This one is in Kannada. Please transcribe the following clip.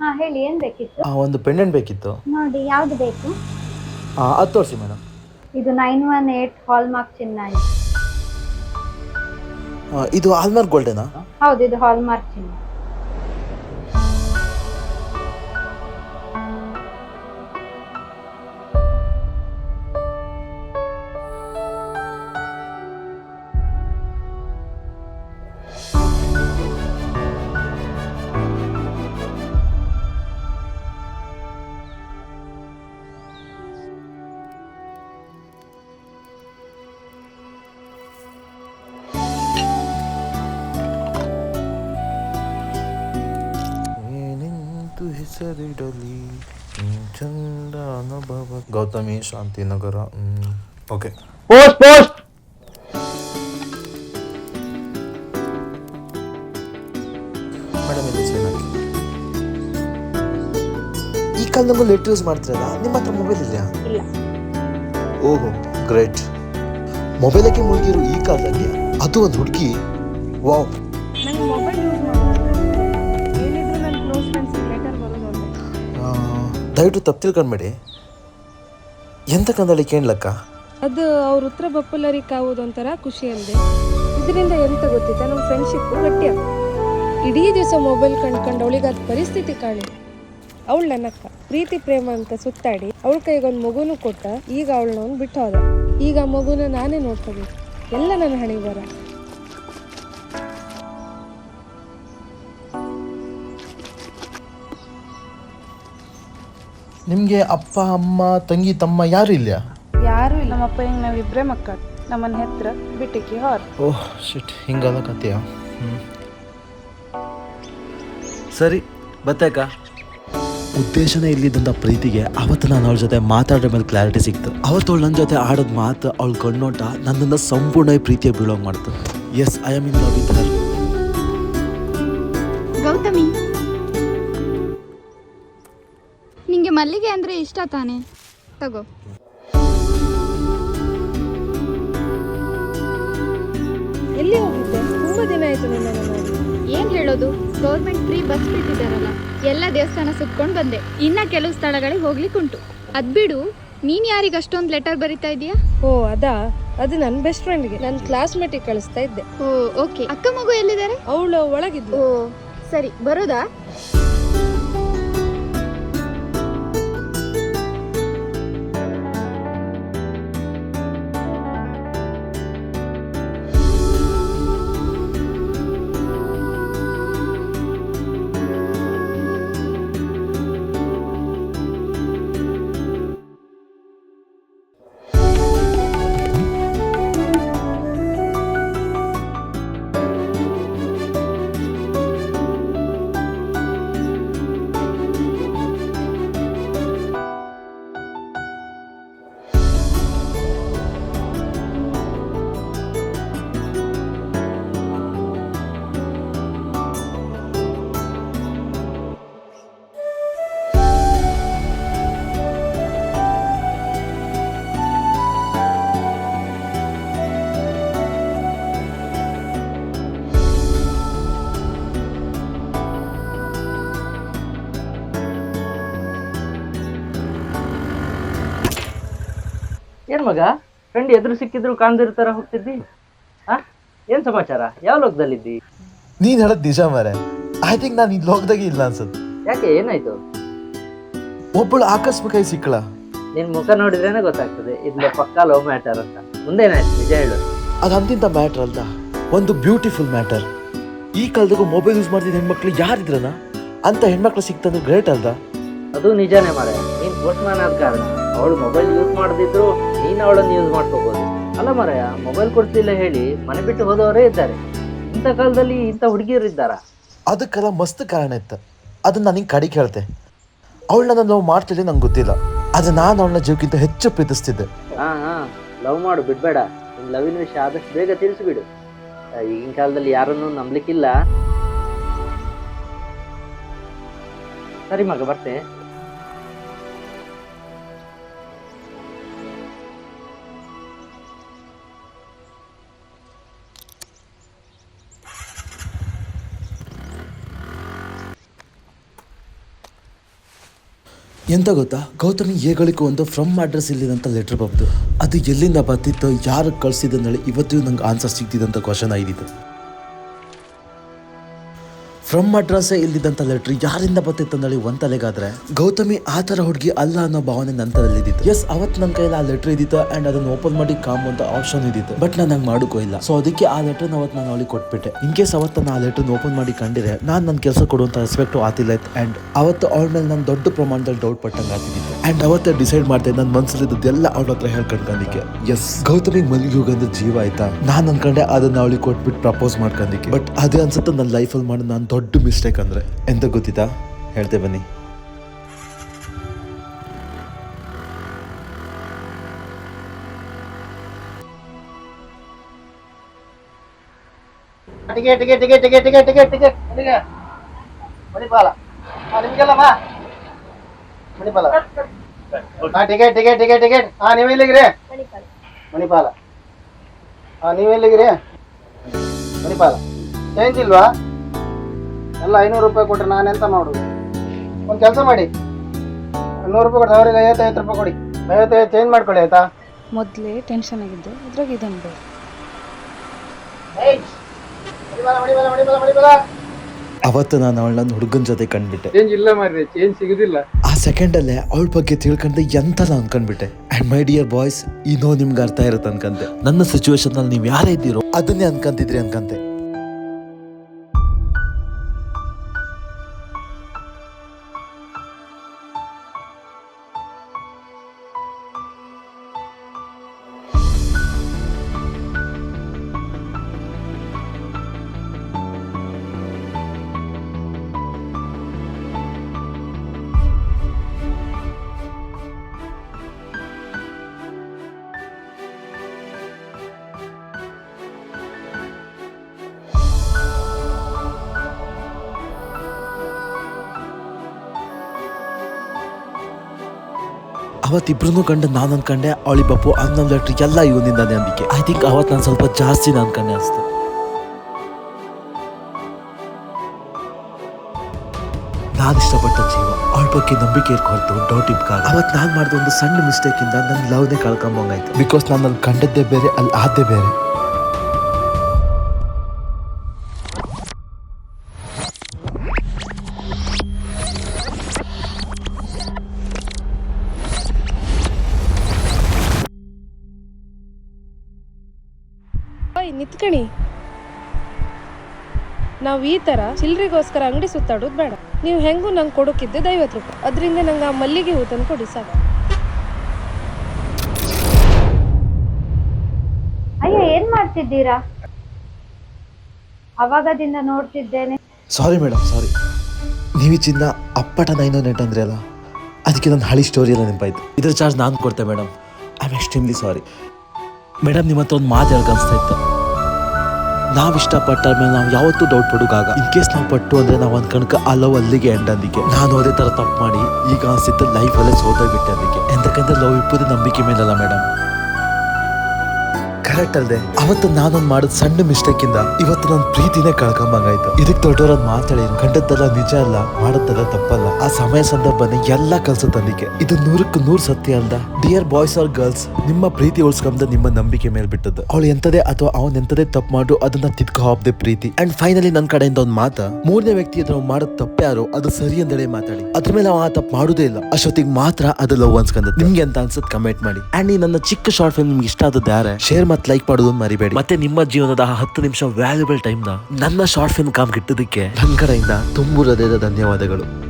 ಹಾ ಹೇಳಿ ಏನ್ ಬೇಕಿತ್ತು? ಆ, ಒಂದು ಪೆಂಡೆಂಟ್ ಬೇಕಿತ್ತು. ನೋಡಿ ಯಾವ್ದು ಬೇಕು? ಆ, ಅದು ತೋರಿಸಿ ಮೇಡಮ್. ಇದು ನೈನ್ ಒನ್ ಏಟ್ ಹಾಲ್ಮಾರ್ಕ್ ಚಿನ್ನ ಇದೆ. ಆಲ್ಮಾರ್ಕ್ ಗೋಲ್ಡೇನಾ? ಹೌದು ಇದು ಹಾಲ್ಮಾರ್ಕ್ ಚಿನ್ನ ಏನೆಂದು ಹೆಸರಿಡಲಿ ಹ್ಮ್, ಚಂದ ಅನುಭವ. Gautami Shantinagar okay post post madam ಇದು sign ಹಾಕಿ. ಈ ಕಾಲದಂಗೂ ಲೆಟ್ ಯೂಸ್ ಮಾಡ್ತಿರಲ್ಲ ನಿಮ್ಮ ಹತ್ರ ಮೊಬೈಲ್ ಇದೆಯಾ? ಇಲ್ಲ. ಓಹೋ ಗ್ರೇಟ್ ಮೊಬೈಲಕ್ಕೆ ಮುಳುಗಿರೋ ಈ ಕಾಲದಲ್ಲಿ ಅದು ಒಂದು ಹುಡುಗಿ ವಾವ್. ದಯವಿಟ್ಟು ತಪ್ಪು ತಿಳ್ಕೊಂಡ್ಬೇಡಿ. ಎಂತ ಕಂದಳಿ ಕೇಳಲಕ್ಕ ಅದು ಅವ್ರ ಉತ್ತರ ಬಪ್ಪುಲರಿ ಕಾವುದು ಒಂಥರ ಖುಷಿ ಅಲ್ಲದೆ ಇದರಿಂದ ಎಂತ ಗೊತ್ತಿತ್ತ? ನಮ್ಮ ಫ್ರೆಂಡ್ಶಿಪ್ ಗಟ್ಟಿ ಇಡೀ ದಿವಸ ಮೊಬೈಲ್ ಕಂಡ್ಕೊಂಡು ಅವಳಿಗೆ ಅದು ಪರಿಸ್ಥಿತಿ ಕಾಣಿ. ಅವಳು ನನ್ನಕ್ಕ, ಪ್ರೀತಿ, ಪ್ರೇಮ ಅಂತ ಸುತ್ತಾಡಿ ಅವಳ ಕೈಗೊಂದು ಮಗುನು ಕೊಟ್ಟ, ಈಗ ಅವಳನ್ನ ಅವ್ನು ಬಿಟ್ಟು ಹೋದ. ಈಗ ಮಗುನ ನಾನೇ ನೋಡ್ಕೋಬೇಕು. ಎಲ್ಲ ನನ್ನ ಹಣೆ ಬರ. ನಿಮಗೆ ಅಪ್ಪ ಅಮ್ಮ ತಂಗಿ ತಮ್ಮ ಯಾರು ಇಲ್ಲ ಯಾರು ಇಲ್ಲ. ನಮ್ಮಪ್ಪ ಹಿಂಗೆ ನಾವಿಬ್ಬರೇ ಮಕ್ಕಳು. ನಮ್ಮನ್ನ ಹೆತ್ರ ಬಿಟ್ಟಿಕ್ಕಿ ಹೊರ. ಓಹ್ ಶಿಟ್ ಹಿಂಗಲ್ಲ ಕತೆಯ ಹ್ಞೂ ಸರಿ ಬತ್ತೇಕ ಉದ್ದೇಶನೇ ಇಲ್ಲಿದ್ದಂಥ ಪ್ರೀತಿಗೆ ಅವತ್ತು ನಾನು ಅವಳ ಜೊತೆ ಮಾತಾಡೋ ಮೇಲೆ ಕ್ಲಾರಿಟಿ ಸಿಕ್ತು. ಅವತ್ತು ಅವಳು ನನ್ನ ಜೊತೆ ಆಡೋದು ಮಾತು ಅವಳ ಕಣ್ಣೋಟ ನನ್ನನ್ನು ಸಂಪೂರ್ಣವಾಗಿ ಪ್ರೀತಿಯ ಬೀಳೋಂಗೆ ಮಾಡ್ತು. Yes I am in love with her Gautami ಮಲ್ಲಿಗೆ ಅಂದ್ರೆ ಇಷ್ಟ ತಾನೆ? ತಗೋ. ಎಲ್ಲಿ ಹೋಗಿದ್ದೆ? ತುಂಬಾ ದಿನ ಆಯ್ತು ನಿನ್ನನ್ನು ನೋಡಿ. ಏನ್ ಹೇಳೋದು? ಗೌರ್ಮೆಂಟ್ ಫ್ರೀ ಬಸ್ ಬಿಟ್ಟಿದ್ದಾರಲ್ಲ. ಎಲ್ಲ ದೇವಸ್ಥಾನ ಸುತ್ತಕೊಂಡು ಬಂದೆ. ಇನ್ನ ಕೆಲವು ಸ್ಥಳಗಳಿಗೆ ಹೋಗ್ಲಿಕ್ಕುಂಟು ಅದ್ ಬಿಡು. ನೀನ್ ಯಾರಿಗೆ ಅಷ್ಟೊಂದು ಲೆಟರ್ ಬರಿತಾ ಇದೀಯಾ? ಓ ಅದಾ? ಅದು ನನ್ನ ಬೆಸ್ಟ್ ಫ್ರೆಂಡ್ಗೆ ನನ್ನ ಕ್ಲಾಸ್ಮೇಟಿಗೆ ಕಳಿಸ್ತಾ ಇದ್ದೆ. ಓ ಓಕೆ ಅಕ್ಕ ಮಗು ಎಲ್ಲಿದ್ದಾರೆ? ಅವಳು ಒಳಗಿದ್ದು ಓ ಸರಿ. ಬರೋದಾ? ಏನ್ ಮಗ? ಫ್ರೆಂಡ್ ಎದುರು ಸಿಕ್ಕಿದ್ರು ಕಾಣ್ದಿರೋ ತರ ಹೋಗ್ತಿದ್ದಿ? ಆ? ಏನ್ ಸಮಾಚಾರ? ಯಾವ ಲೋಕದಲ್ಲಿದ್ದಿ? ನೀನ್ ಹೇಳದ್ ನಿಜ ಮಾರೆ ಐ ಥಿಂಕ್ ನಾನು ಈ ಲೋಕದಾಗೆ ಇಲ್ಲ ಅನ್ಸುತ್ತೆ. ಯಾಕೆ ಏನಾಯ್ತು? ಒಬ್ಬಳು ಆಕಸ್ಮಿಕ ಸಿಕ್ಕಳ. ನಿನ್ ಮುಖ ನೋಡಿದ್ರೇನೆ ಗೊತ್ತಾಗ್ತದೆ. ಇದ್ಲೆ ಪಕ್ಕಾ ಲವ್ ಮ್ಯಾಟರ್ ಅಂತ. ಮುಂದೇನಾಯ್ತು? ನಿಜ ಹೇಳು. ಅದು ಅಂತಿಂತ ಮ್ಯಾಟರ್ ಅಲ್ದ? ಒಂದು ಬ್ಯೂಟಿಫುಲ್ ಮ್ಯಾಟರ್ ಈ ಕಾಲದಾಗ ಮೊಬೈಲ್ ಯೂಸ್ ಮಾಡ್ತಿದ್ದ ಹೆಣ್ಮಕ್ಳು ಯಾರಿದ್ರನ? ಅಂತ ಹೆಣ್ಮಕ್ಳು ಸಿಕ್ತಂದ್ರೆ ಗ್ರೇಟ್ ಅಲ್ದ? ಅದು ನಿಜಾನೇ ಮಾಡ ನೀನ್ ಪೋಸ್ಟ್ ಅಂತ ಆದ ಕಾರಣ. ಅವಳು ಮೊಬೈಲ್ ಯೂಸ್ ಮಾಡದಿದ್ರು ನೀನು ಅವಳನ್ನು ಯೂಸ್ ಮಾಡ್ಕೋಬೋದು. ಅಲ್ಲ ಮಾರಾಯ ಮೊಬೈಲ್ ಕೊಡ್ತಿಲ್ಲ ಹೇಳಿ ಮನೆ ಬಿಟ್ಟು ಹೋದವರೇ ಇದ್ದಾರೆ. ಇಂಥ ಕಾಲದಲ್ಲಿ ಇಂಥ ಹುಡುಗಿಯರು ಇದ್ದಾರ? ಅದಕ್ಕೆಲ್ಲ ಮಸ್ತ್ ಕಾರಣ ಇತ್ತು. ಅದನ್ನ ನಾನು ಹಿಂಗೆ ಕಡಿಗೆ ಹೇಳ್ತೆ ಅವಳನ್ನ ನಾನು ಲವ್ ಮಾಡ್ತಿದ್ದೆ ನಂಗೆ ಗೊತ್ತಿಲ್ಲ. ಆದರೆ ನಾನು ಅವಳನ್ನ ಜೀವಕ್ಕಿಂತ ಹೆಚ್ಚು ಪ್ರೀತಿಸ್ತಿದ್ದೆ. ಹಾ ಹಾ ಲವ್ ಮಾಡು ಬಿಡ್ಬೇಡ. ನಿನ್ನ ಲವಿನ ವಿಷಯ ಆದಷ್ಟು ಬೇಗ ತಿಳಿಸ್ಬಿಡು. ಈಗಿನ ಕಾಲದಲ್ಲಿ ಯಾರನ್ನು ನಂಬ್ಲಿಕ್ಕಿಲ್ಲ. ಸರಿ ಮಗ ಬರ್ತೆ. ಎಂತ ಗೊತ್ತಾ? ಗೌತಮಿ ಏಗಳಿಗೂ ಒಂದು ಫ್ರಮ್ ಅಡ್ರೆಸ್ ಇಲ್ಲಿದಂತ ಲೆಟರ್ ಬಂತು. ಅದು ಎಲ್ಲಿಂದ ಬರ್ತಿತ್ತು, ಯಾರು ಕಳಿಸಿದ್ದಂದೇಳಿ ಇವತ್ತಿಗೂ ನಂಗೆ ಆನ್ಸರ್ ಸಿಗ್ತಿದ್ದಂಥ ಕ್ವಶನ್ ಆಗಿದ್ದು ಫ್ರಮ್ ಅಡ್ರೆಸ್ಸೇ ಇಲ್ಲಿದ್ದಂತ ಲೆಟ್ರ್ ಯಾರಿಂದ ಬರ್ತಿತ್ತು ಅಂದೇಳಿ ಒಂದ್ ತಲೆಗಾದ್ರೆ, ಗೌತಮಿ ಆ ತರ ಹುಡುಗಿ ಅಲ್ಲ ಅನ್ನೋ ಭಾವನೆ ನನ್ನ ತಲೆಯಲ್ಲಿದ್ದಿತ್ತು. ಎಸ್ ಅವತ್ ನನ್ನ ಕೈಯಲ್ಲಿ ಆ ಲೆಟ್ರ್ ಇದ್ದಿತ್ತು ಅಂಡ್ ಅದನ್ನ ಓಪನ್ ಮಾಡಿ ಕಾಮ್ ಅಂತ ಆಪ್ಷನ್ ಇದ್ದಿತ್ತು. ಬಟ್ ನಾನು ಹಂಗೆ ಮಾಡೋಕ್ಕೂ ಇಲ್ಲ. ಸೊ ಅದಕ್ಕೆ ಆ ಲೆಟರ್ ಅವತ್ತು ನಾನು ಅವಳಿಗೆ ಕೊಟ್ಬಿಟ್ಟೆ. ಇನ್ ಕೇಸ್ ಅವತ್ತು ನಾನು ಆ ಲೆಟರ್ ಓಪನ್ ಮಾಡಿ ಕಂಡಿದೆ ನಾನು ನನ್ನ ಕೆಲಸ ಕೊಡುವಂತ ರೆಸ್ಪೆಕ್ಟ್ ಆತಿಲ್ಲ ಅಂಡ್ ಅವತ್ತು ಅವಳ ಮೇಲೆ ನಾನು ದೊಡ್ಡ ಪ್ರಮಾಣದಲ್ಲಿ ಡೌಟ್ ಪಟ್ಟಂಗೆ ಆಗ್ತಿದ್ದಿತ್ತು. ಅಂಡ್ ಅವತ್ತೇ ಡಿಸೈಡ್ ಮಾಡಿದೆ ನನ್ನ ಮನಸ್ಸಲ್ಲಿದ್ದೆಲ್ಲ ಅವಳ ಹತ್ರ ಹೇಳ್ಕೊಂಡ್ಕಂದಿಕ್ಕೆ ಎಸ್ ಗೌತಮಿಗೆ ಮಲ್ಲಿಗೆ ಹೋಗಂದ್ರೆ ಜೀವ ಆಯ್ತಾ? ನಾನು ಅನ್ಕೊಂಡೆ ಅದನ್ನ ಅವಳಿಗೆ ಕೊಟ್ಬಿಟ್ಟು ಪ್ರಪೋಸ್ ಮಾಡ್ಕೊಂಡಿಕ್ಕೆ ಬಟ್ ಅದೇ ಅನ್ಸುತ್ತೆ ನನ್ನ ಲೈಫಲ್ಲಿ ಮಾಡೋ ನಾನು ದೊಡ್ಡ ಮಿಸ್ಟೇಕ್ ಅಂದ್ರೆ. ಎಂತ ಗೊತ್ತಿತ್ತಾ ಹೇಳ್ತೆ ಬನ್ನಿ. Ticket ticket ticket ticket ticket ticket ticket. Manipal. Manipal. ಹಾ ಟಿಕೆಟ್ ಟಿಕೆಟ್ ಟಿಕೆಟ್ ಟಿಕೆಟ್ ಹಾ ನೀವು ಎಲ್ಲಿಗ್ರಿ ಮಣಿಪಾಲ. ಹಾ ನೀವು ಎಲ್ಲಿಗ್ರಿ ಮಣಿಪಾಲ. ಚೇಂಜ್ ಇಲ್ವಾ? ಎಲ್ಲ ಐನೂರು ರೂಪಾಯಿ ಕೊಟ್ರೆ ನಾನು ಎಂತ ಮಾಡುದು? ಒಂದು ಕೆಲಸ ಮಾಡಿ. ನೂರು ರೂಪಾಯಿ ಕೊಡಿ ಅವ್ರಿಗೆ ಐವತ್ತೈವತ್ತು ರೂಪಾಯಿ ಕೊಡಿ. ಐವತ್ತೈವತ್ತು ಚೇಂಜ್ ಮಾಡ್ಕೊಳ್ಳಿ ಆಯ್ತಾ? ಮೊದಲೇ ಟೆನ್ಷನ್ ಆಗಿದ್ದು ಅದ್ರಾಗ ಇದನ್ನು ಅವತ್ತು ನಾನು ಅವಳನ್ನ ಹುಡುಗನ ಜೊತೆ ಕಂಡ್ಬಿಟ್ಟೆ. ಚೇಂಜ್ ಇಲ್ಲ ಮಾರ್ರೆ ಚೇಂಜ್ ಸಿಗುದಿಲ್ಲ. ಆ ಸೆಕೆಂಡಲ್ಲೇ ಅವಳ ಬಗ್ಗೆ ತಿಳ್ಕೊಂಡೆ ನಾನು ಅನ್ಕೊಂಡ್ಬಿಟ್ಟೆ ಅಂಡ್ ಮೈ ಡಿಯರ್ ಬಾಯ್ಸ್ ಇನ್ನೋ ನಿಮ್ಗೆ ಅರ್ಥ ಇರುತ್ತೆ ಅನ್ಕಂತೆ. ನನ್ನ ಸಿಚುವೇಶನ್ನಲ್ಲಿ ನೀವು ಯಾರೇ ಇದ್ದೀರೋ ಅದನ್ನೇ ಅನ್ಕಂತಿದ್ರಿ ಅನ್ಕಂತೆ. ಅವತ್ತಿಬ್ರು ಕಂಡು ನಾನು ಅನ್ಕಂಡೆ ಅವಳಿ ಪಪ್ಪು ಅನ್ನೊಂದು ಲೆಟ್ರ್ ಎಲ್ಲ ಇವನಿಂದಾನೆ ಅಂದಿಕೆ ಐ ಥಿಂಕ್ ಅವತ್ತು ನಾನು ಸ್ವಲ್ಪ ಜಾಸ್ತಿ ನಾನು ಕಂಡೆ ಅನ್ಸ್ತು ನಾನು ಇಷ್ಟಪಟ್ಟ ಜೀವ, ಅವಳ ಬಗ್ಗೆ ನಂಬಿಕೆ ಇರ್ಕೊಳ್ತು ಡೌಟ್ ಇಬ್ಕಾಗ ಅವತ್ತು ನಾನು ಮಾಡಿದ ಒಂದು ಸಣ್ಣ ಮಿಸ್ಟೇಕ್ ಇಂದ ನನ್ನ ಲವ್ನೇ ಕಳ್ಕೊಂಬಂಗಾಯ್ತು. ಬಿಕಾಸ್ ನಾನು ಅಲ್ಲಿ ಕಂಡದ್ದೇ ಬೇರೆ ಅಲ್ಲಿ ಆದ್ದೇ ಬೇರೆ. ನಿತ್ಕಣಿ. ನಾವು ಈ ತರ ಚಿಲ್ಲರಿಗೋಸ್ಕರ ಅಂಗಡಿ ಸುತ್ತಾಡೋದು ಬೇಡ. ನೀವು ಹೆಂಗೂ ನಂಗೆ ಕೊಡೋಕಿದ್ದೆ ಐವತ್ತು ರೂಪಾಯಿ ಅದರಿಂದ ನಂಗೆ ಆ ಮಲ್ಲಿಗೆ ಹೂ ತಂದು ಕೊಡಿ ಸಾಕು. ಅಯ್ಯೋ ಏನ್ ಮಾಡ್ತಿದ್ದೀರಾ? ಅವಾಗದಿಂದ ನೋಡ್ತಿದ್ದೇನೆ. ಸಾರಿ ಮೇಡಮ್ ಸಾರಿ ನೀವು ಚಿನ್ನ ಅಪ್ಪಟ ನೈನೋ ನೆಟ್ ಅಂದ್ರೆ ಅಲ್ಲ? ಅದಕ್ಕೆ ನನ್ನ ಹಳಿ ಸ್ಟೋರಿ ಎಲ್ಲ ನೆನಪಾಯ್ತು. ಇದ್ರ ಚಾರ್ಜ್ ನಾನು ಕೊಡ್ತೆ madam I am extremely sorry madam ನಿಮ್ಮ ಹತ್ರ ಒಂದು ಮಾತು ಹೇಳ್ಕನ್ಸ್ತಾ ಇತ್ತು. ನಾವು ಇಷ್ಟಪಟ್ಟ ಮೇಲೆ ನಾವು ಯಾವತ್ತೂ ಡೌಟ್ ಪಡೋಕಾಗ ಇನ್ ಕೇಸ್ ನಾವು ಪಟ್ಟು ಅಂದ್ರೆ ನಾವು ಒಂದ್ ಕಣಕ ಅಲವ್ ಅಲ್ಲಿಗೆ ಎಂಡ್ ಅಂದಿಕ್ಕೆ. ನಾನು ಅದೇ ತರ ತಪ್ಪು ಮಾಡಿ ಈಗ ಅನ್ಸಿದ್ದ ಲೈಫ್ ಅಲ್ಲೇ ಸೋತೋಗ್ಬಿಟ್ಟೆ ಅದಕ್ಕೆ. ಎಂತಕ್ಕಂದ್ರೆ ಲವ್ ಇಪ್ಪುದು ನಂಬಿಕೆ ಮೇಲಲ್ಲ ಮೇಡಮ್ ಕರೆಕ್ಟ್ ಅಲ್ದೆ, ಅವತ್ತು ನಾನೊಂದು ಮಾಡಿದ ಸಣ್ಣ ಮಿಸ್ಟೇಕ್ ಇಂದ ಇವತ್ತು ನನ್ನ ಪ್ರೀತಿನೇ ಕಳ್ಕೊಂಬಂಗಾಯ್ತು. ಇದಕ್ಕೆ ದೊಡ್ಡವರನ್ನ ಮಾತಾಡಿ ಕಂಡದ್ದೆಲ್ಲ ನಿಜ ಅಲ್ಲ, ಮಾಡದ್ದೆಲ್ಲ ತಪ್ಪಲ್ಲ. ಆ ಸಮಯ ಸಂದರ್ಭನ ಎಲ್ಲ ಕಲ್ಸುತ್ತೆ ಅದಕ್ಕೆ ಇದು ನೂರಕ್ಕೆ ನೂರ್ ಸತ್ಯ ಅಲ್ದ. ಡಿಯರ್ ಬಾಯ್ಸ್ ಆರ್ ಗರ್ಲ್ಸ್ ನಿಮ್ಮ ಪ್ರೀತಿ ಉಳಿಸ್ಕೊಂಡ ನಿಮ್ಮ ನಂಬಿಕೆ ಮೇಲೆ ಬಿಟ್ಟದ್ದು. ಅವಳು ಎಂತದೇ ಅಥವಾ ಅವನ್ ಎಂತದೇ ತಪ್ಪು ಮಾಡು ಅದನ್ನ ತಿದ್ಕ ಹಾಕ್ದೆ ಪ್ರೀತಿ. ಅಂಡ್ ಫೈನಲಿ ನನ್ನ ಕಡೆಯಿಂದ ಒಂದು ಮಾತ, ಮೂರನೇ ವ್ಯಕ್ತಿ ಅದ್ರ ಮಾಡೋದ್ ತಪ್ಪ್ಯಾರೋ ಯಾರು, ಅದು ಸರಿ ಅಂದೇಳಿ ಮಾತಾಡಿ. ಅದ್ರ ಮೇಲೆ ಅವ ತಪ್ಪು ಮಾಡುದೇ ಇಲ್ಲ. ಅಷ್ಟೊತ್ತಿಗೆ ಮಾತ್ರ ಅದು ಲವ್ ಅನ್ಸ್ಕೊಂಡ್ ನಿಮ್ಗೆ ಅಂತ ಅನ್ಸತ್ ಕಮೆಂಟ್ ಮಾಡಿ. ಅಂಡ್ ಈ ನನ್ನ ಚಿಕ್ಕ ಶಾರ್ಟ್ ಫಿಲ್ಮ್ ಇಷ್ಟ ಆದದ್ದು ಶೇರ್ ಮತ್ತೆ ಲೈಕ್ ಮಾಡೋದು ಮರಿಬೇಡಿ. ಮತ್ತೆ ನಿಮ್ಮ ಜೀವನದ ಹತ್ತು ನಿಮಿಷ ವ್ಯಾಲ್ಯೂಬಲ್ ಟೈಮ್ನ ನನ್ನ ಶಾರ್ಟ್ ಫಿಲ್ಮ್ ಕಾಮ್ ಗಿಟ್ಟದಕ್ಕೆ ನನ್ನ ಕಡೆಯಿಂದ ತುಂಬು ಹೃದಯದ ಧನ್ಯವಾದಗಳು.